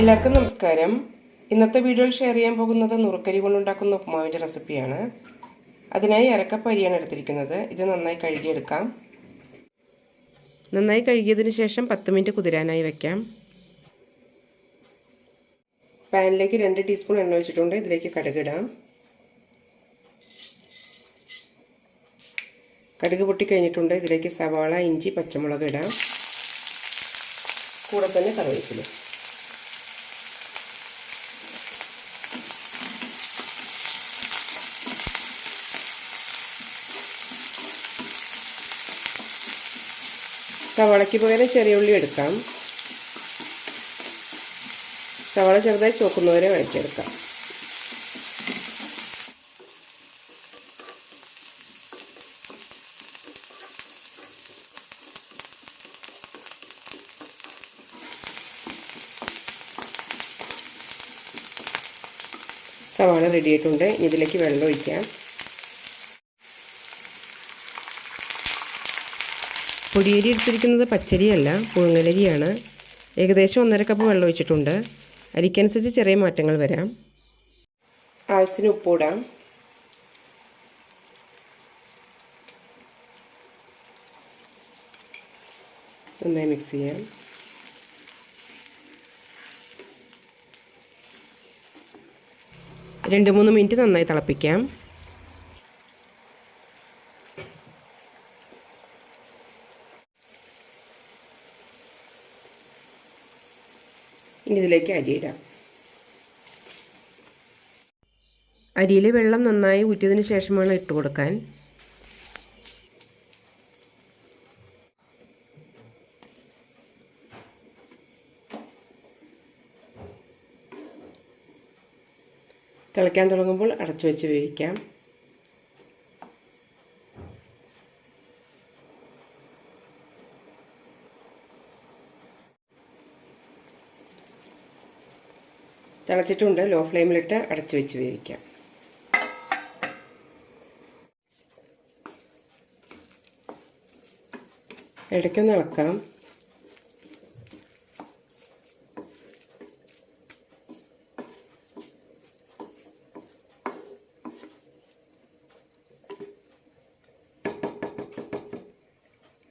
എല്ലാവർക്കും നമസ്കാരം. ഇന്നത്തെ വീഡിയോയിൽ ഷെയർ ചെയ്യാൻ പോകുന്നത് നുറുക്കരി കൊണ്ടുണ്ടാക്കുന്ന ഉപ്പുമാവിന്റെ റെസിപ്പിയാണ് അതിനായി അരക്കപ്പ് അരിയാണ് എടുത്തിരിക്കുന്നത്. ഇത് നന്നായി കഴുകിയെടുക്കാം. നന്നായി കഴുകിയതിന് ശേഷം പത്ത് മിനിറ്റ് കുതിരാനായി വയ്ക്കാം പാനിലേക്ക് രണ്ട് ടീസ്പൂൺ എണ്ണ ഒഴിച്ചിട്ടുണ്ട്. ഇതിലേക്ക് കടുകിടാം കടുക് പൊട്ടി കഴിഞ്ഞിട്ടുണ്ട്. ഇതിലേക്ക് സവാള ഇഞ്ചി പച്ചമുളക് ഇടാം. കൂടെ തന്നെ കറിവേപ്പിലും. സവാളയ്ക്ക് പകരം ചെറിയ ഉള്ളി എടുക്കാം. സവാള ചെറുതായി ചോക്കുന്നവരെ വഴറ്റിയെടുക്കാം. സവാള റെഡിയായിട്ടുണ്ട് ഇതിലേക്ക് വെള്ളം ഒഴിക്കാം. പൊടിയരി എടുത്തിരിക്കുന്നത് പച്ചരിയല്ല പുഴുങ്ങലരിയാണ്. ഏകദേശം ഒന്നര കപ്പ് വെള്ളം ഒഴിച്ചിട്ടുണ്ട്. അരിക്കനുസരിച്ച് ചെറിയ മാറ്റങ്ങൾ വരാം. ആവശ്യത്തിന് ഉപ്പിടാം നന്നായി മിക്സ് ചെയ്യാം. രണ്ട് മൂന്ന് മിനിറ്റ് നന്നായി തിളപ്പിക്കാം. ഇനി ഇതിലേക്ക് അരിയിടാം അരിയിൽ വെള്ളം നന്നായി ഊറ്റിയതിന് ശേഷമാണ് ഇട്ട് കൊടുക്കാൻ. തിളയ്ക്കാൻ തുടങ്ങുമ്പോൾ അടച്ചു വെച്ച് വേവിക്കാം. തിളച്ചിട്ടുണ്ട്. ലോ ഫ്ലെയിമിലിട്ട് അടച്ചു വെച്ച് വേവിക്കാം. ഇടയ്ക്കൊന്ന് ഇളക്കാം.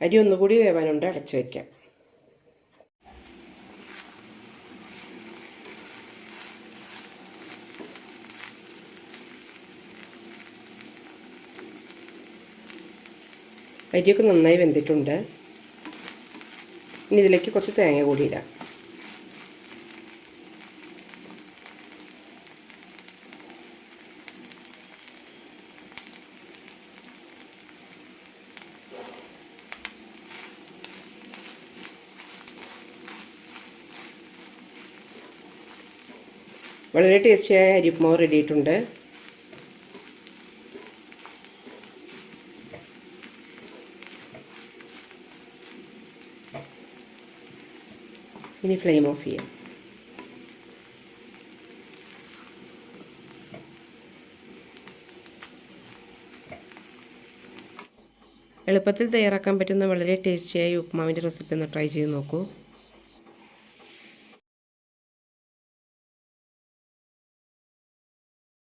അരി ഒന്നുകൂടി വേവാനുണ്ട്. അടച്ചു വയ്ക്കാം അരിയൊക്കെ നന്നായി വെന്തിട്ടുണ്ട്. ഇനി ഇതിലേക്ക് കുറച്ച് തേങ്ങ കൂടി ഇടാം. വളരെ ടേസ്റ്റിയായ അരിപ്പുമാവ് റെഡി ആയിട്ടുണ്ട്. ഇനി ഫ്ലെയിം ഓഫ് ചെയ്യാം. എളുപ്പത്തിൽ തയ്യാറാക്കാൻ പറ്റുന്ന വളരെ ടേസ്റ്റിയായ ഉപ്പുമാവിന്റെ റെസിപ്പി ഒന്ന് ട്രൈ ചെയ്ത് നോക്കൂ.